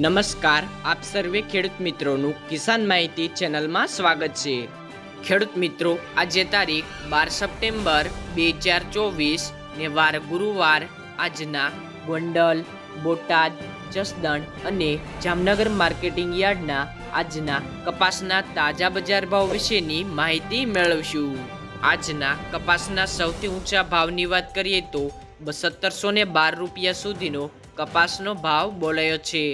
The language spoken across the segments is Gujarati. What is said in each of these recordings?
નમસ્કાર, આપ સર્વે ખેડૂત મિત્રોનું કિસાન માહિતી ચેનલમાં સ્વાગત છે. ખેડૂત મિત્રો, આજે તારીખ બાર સપ્ટેમ્બર બે હજાર ચોવીસ ને વાર ગુરુવાર, આજના ગોંડલ, બોટાદ, જસદણ અને જામનગર માર્કેટિંગ યાર્ડના આજના કપાસના તાજા બજાર ભાવ વિશેની માહિતી મેળવશું. આજના કપાસના સૌથી ઊંચા ભાવની વાત કરીએ તો સત્તરસો બાર રૂપિયા સુધીનો કપાસનો ભાવ બોલાયો છે.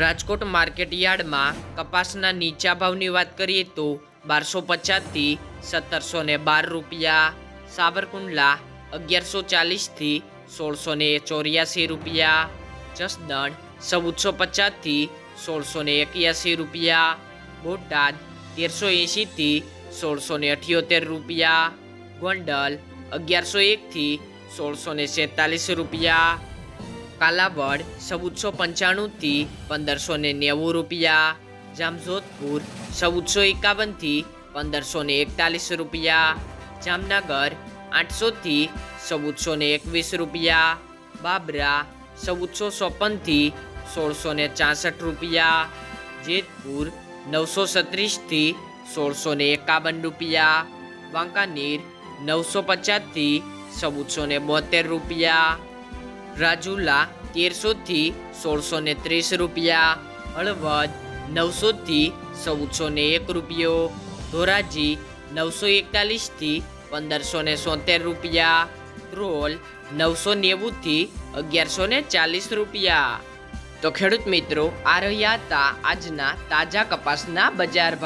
રાજકોટ માર્કેટ યાર્ડમાં કપાસના નીચા ભાવની વાત કરીએ તો બારસો પચાસથી સત્તરસો ને બાર રૂપિયા, સાવરકુંડલા અગિયારસો ચાલીસથી સોળસો ને ચોર્યાસી રૂપિયા, જસદણ ચૌદસો પચાસથી સોળસો ને એક્યાસી રૂપિયા, બોટાદ તેરસો એંશીથી સોળસો ને અઠ્યોતેર રૂપિયા, ગોંડલ અગિયારસો એકથી સોળસો ને રૂપિયા કાલાવડ ચૌદસો પંચાણુંથી પંદરસો ને નેવું રૂપિયા. જામજોધપુર ચૌદસો એકાવનથી પંદરસો ને એકતાલીસ રૂપિયા. જામનગર આઠસોથી ચૌદસો ને એકવીસ રૂપિયા. બાબરા ચૌદસો ચોપનથી સોળસો ને ચાસઠ રૂપિયા. જેતપુર નવસો સત્રીસથી સોળસો ને એકાવન રૂપિયા. વાંકાનેર નવસો પચાસથી ચૌદસો ને બોતેર રૂપિયા. રાજુલા તેરસોથી સોળસો ને ત્રીસ રૂપિયા, હળવદ નવસોથી ચૌદસો ને એક રૂપિયો, ધોરાજી નવસો એકતાલીસથી પંદરસો ને સોતેર રૂપિયા, ધ્રોલ નવસો નેવુંથી અગિયારસો ને ચાલીસ રૂપિયા. તો ખેડૂત મિત્રો, આ રહ્યા હતા આજના તાજા કપાસના બજાર